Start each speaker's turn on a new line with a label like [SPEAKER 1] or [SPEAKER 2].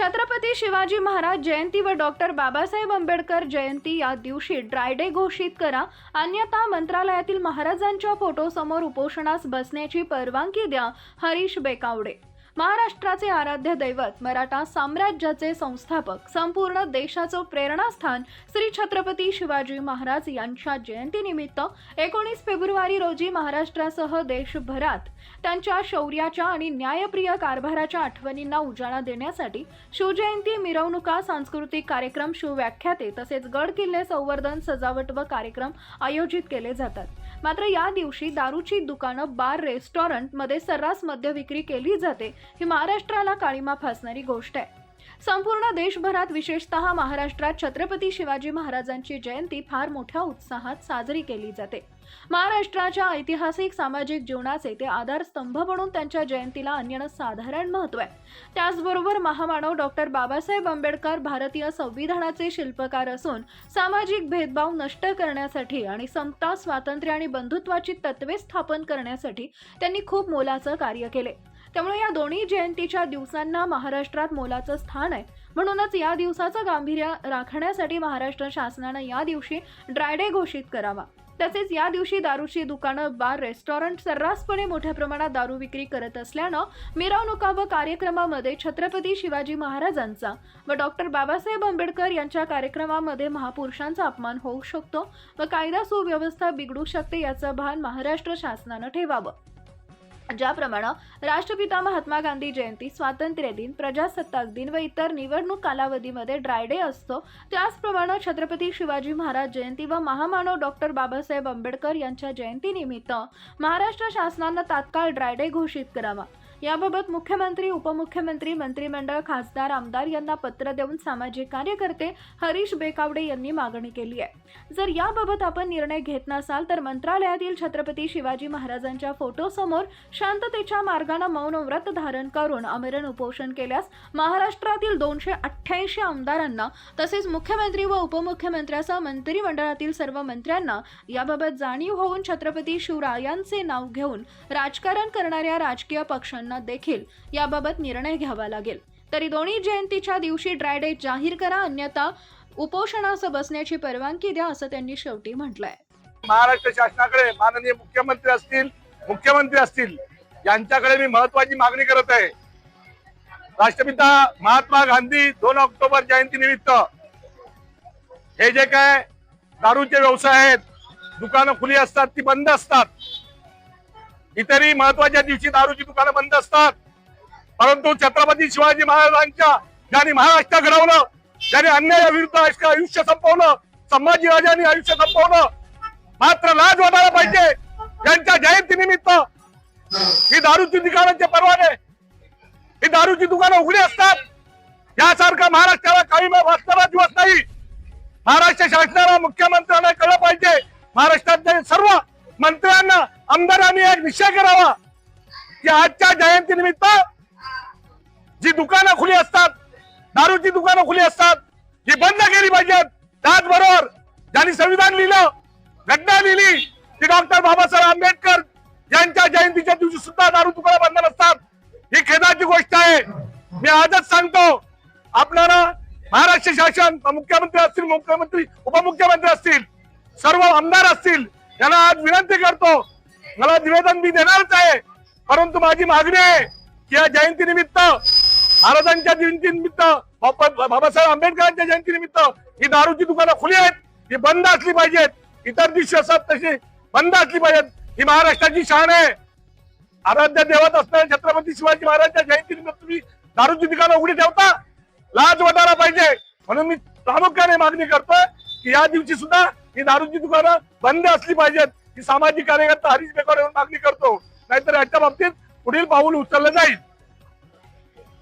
[SPEAKER 1] छत्रपती शिवाजी महाराज जयंती व डॉक्टर बाबासाहेब आंबेडकर जयंती या दिवशी ड्रायडे घोषित करा. अन्यथा मंत्रालयातील महाराजांच्या फोटोसमोर उपोषणास बसण्याची परवानगी द्या. हरीश बेकावडे. महाराष्ट्राचे आराध्य दैवत मराठा साम्राज्याचे संस्थापक संपूर्ण देशाचं प्रेरणास्थान श्री छत्रपती शिवाजी महाराज यांच्या जयंतीनिमित्त एकोणीस फेब्रुवारी रोजी महाराष्ट्रासह देशभरात त्यांच्या शौर्याच्या आणि न्यायप्रिय कारभाराच्या आठवणींना उजाळा देण्यासाठी शिवजयंती मिरवणुका सांस्कृतिक कार्यक्रम शिवव्याख्याते तसेच गड किल्ले संवर्धन सजावट व कार्यक्रम आयोजित केले जातात. मात्र या दिवशी दारूची दुकानं बार रेस्टॉरंटमध्ये सर्रास मद्य विक्री केली जाते ही महाराष्ट्राला काळीमा फासणारी गोष्ट आहे. संपूर्ण देशभरात विशेषतः महाराष्ट्रात छत्रपती शिवाजी महाराजांची जयंती फार मोठ्या उत्साहात साजरी केली जाते. महाराष्ट्राच्या ऐतिहासिक सामाजिक जीवनाचे ते आधारस्तंभ म्हणून त्यांच्या जयंतीला अन्य साधारण महत्त्व आहे. त्याचबरोबर महामानव डॉक्टर बाबासाहेब आंबेडकर भारतीय संविधानाचे शिल्पकार असून सामाजिक भेदभाव नष्ट करण्यासाठी आणि समता स्वातंत्र्य आणि बंधुत्वाची तत्वे स्थापन करण्यासाठी त्यांनी खूप मोलाचं कार्य केले. त्यामुळे या दोन्ही जयंतीच्या दिवसांना महाराष्ट्रात मोलाचं स्थान आहे. म्हणूनच या दिवसाचं गांभीर्य राखण्यासाठी महाराष्ट्र शासनानं या दिवशी ड्रायडे घोषित करावा. तसेच या दिवशी दारूची दुकानं बार रेस्टॉरंट सर्रासपणे मोठ्या प्रमाणात दारू विक्री करत असल्यानं मिरवणुका व कार्यक्रमामध्ये छत्रपती शिवाजी महाराजांचा व डॉक्टर बाबासाहेब आंबेडकर यांच्या कार्यक्रमामध्ये महापुरुषांचा अपमान होऊ शकतो व कायदा सुव्यवस्था बिघडू शकते याचं भान महाराष्ट्र शासनानं ठेवावं. ज्याप्रमाणे राष्ट्रपिता महात्मा गांधी जयंती स्वातंत्र्य दिन प्रजासत्ताक दिन व इतर निवडणूक कालावधीमध्ये ड्रायडे असतो. त्याचप्रमाणे छत्रपती शिवाजी महाराज जयंती व महामानव डॉक्टर बाबासाहेब आंबेडकर यांच्या जयंतीनिमित्त महाराष्ट्र शासनानं तात्काळ ड्रायडे घोषित करावा. याबाबत मुख्यमंत्री उपमुख्यमंत्री मंत्रिमंडळ खासदार आमदार यांना पत्र देऊन सामाजिक कार्यकर्ते हरीश बेकावडे यांनी मागणी केली आहे. जर याबाबत आपण निर्णय घेत नसाल तर मंत्रालयातील छत्रपती शिवाजी महाराजांच्या फोटोसमोर शांततेच्या मार्गाने मौन व्रत धारण करून आमरण उपोषण केल्यास महाराष्ट्रातील दोनशे अठ्ठ्याऐंशी आमदारांना तसेच मुख्यमंत्री व उपमुख्यमंत्र्यासह मंत्रिमंडळातील सर्व मंत्र्यांना याबाबत जाणीव होऊन छत्रपती शिवरायांचे नाव घेऊन राजकारण करणाऱ्या राजकीय पक्षांना देखील याबाबत निर्णय घ्यावा लागेल. तरी दोन्ही जयंतीच्या दिवशी ड्रायडे जाहीर करा अन्यथा उपोषणास बसण्याची परवानगी द्या असं त्यांनी शेवटी म्हटलंय.
[SPEAKER 2] महाराष्ट्र शासनाकडे माननीय मुख्यमंत्री असतील मुख्यमंत्री असतील यांच्याकडे मी महत्वाची मागणी करत आहे. राष्ट्रपिता महात्मा गांधी दोन ऑक्टोबर जयंती निमित्त हे जे काय दारूचे व्यवसाय आहेत दुकानं खुली असतात ती बंद असतात. इतरही महत्त्वाच्या दिवशी दारूची दुकानं बंद असतात. परंतु छत्रपती शिवाजी महाराजांच्या ज्यांनी महाराष्ट्र घडवलं ज्यांनी अन्यायाविरुद्ध आयुष्य आयुष्य संपवलं संभाजीराजांनी आयुष्य संपवलं मात्र लाज वाटायला पाहिजे यांच्या जयंती निमित्त. ही दारूची दुकानांचे परवाने ही दारूची दुकानं उघडी असतात. यासारखा महाराष्ट्राला काही वाचणारा दिवस नाही. महाराष्ट्र शासनाला मुख्यमंत्र्यांना कळलं पाहिजे. महाराष्ट्रातल्या सर्व मंत्र्यांना आमदारांनी एक निश्चय करावा. की आजच्या जयंती निमित्त जी दुकानं खुली असतात दारूची दुकानं खुली असतात ही बंद केली पाहिजेत त्याचबरोबर ज्यांनी संविधान लिहिलं घटना लिहिली ती डॉक्टर बाबासाहेब आंबेडकर यांच्या जयंतीच्या दिवशी सुद्धा दारू दुकानं बंद नसतात. ही खेदाची गोष्ट आहे. मी आजच सांगतो आपल्याला महाराष्ट्र शासन मुख्यमंत्री असतील मुख्यमंत्री उपमुख्यमंत्री असतील सर्व आमदार असतील याला आज विनंती करतो. मला निवेदन मी देणारच आहे. परंतु माझी मागणी आहे की या जयंती निमित्त महाराजांच्या जयंती निमित्त बाबासाहेब आंबेडकरांच्या जयंती निमित्त ही दारूची दुकानं खुली आहेत ही बंद असली पाहिजेत. इतर दिवशी असतात तशी बंद असली पाहिजेत. ही महाराष्ट्राची शान आहे. आराध्य देवत असणाऱ्या छत्रपती शिवाजी महाराजांच्या जयंती निमित्त तुम्ही दारूची दुकानं उघडी ठेवता. लाज वाटायला पाहिजे. म्हणून मी प्रामुख्याने मागणी करतोय की या दिवशी सुद्धा ही दारूची दुकानं बंद असली पाहिजेत. ही सामाजिक कार्यकर्ता हरीश बेकर मागणी करतो. नाहीतर याच्या बाबतीत पुढील पाऊल उचललं जाईल.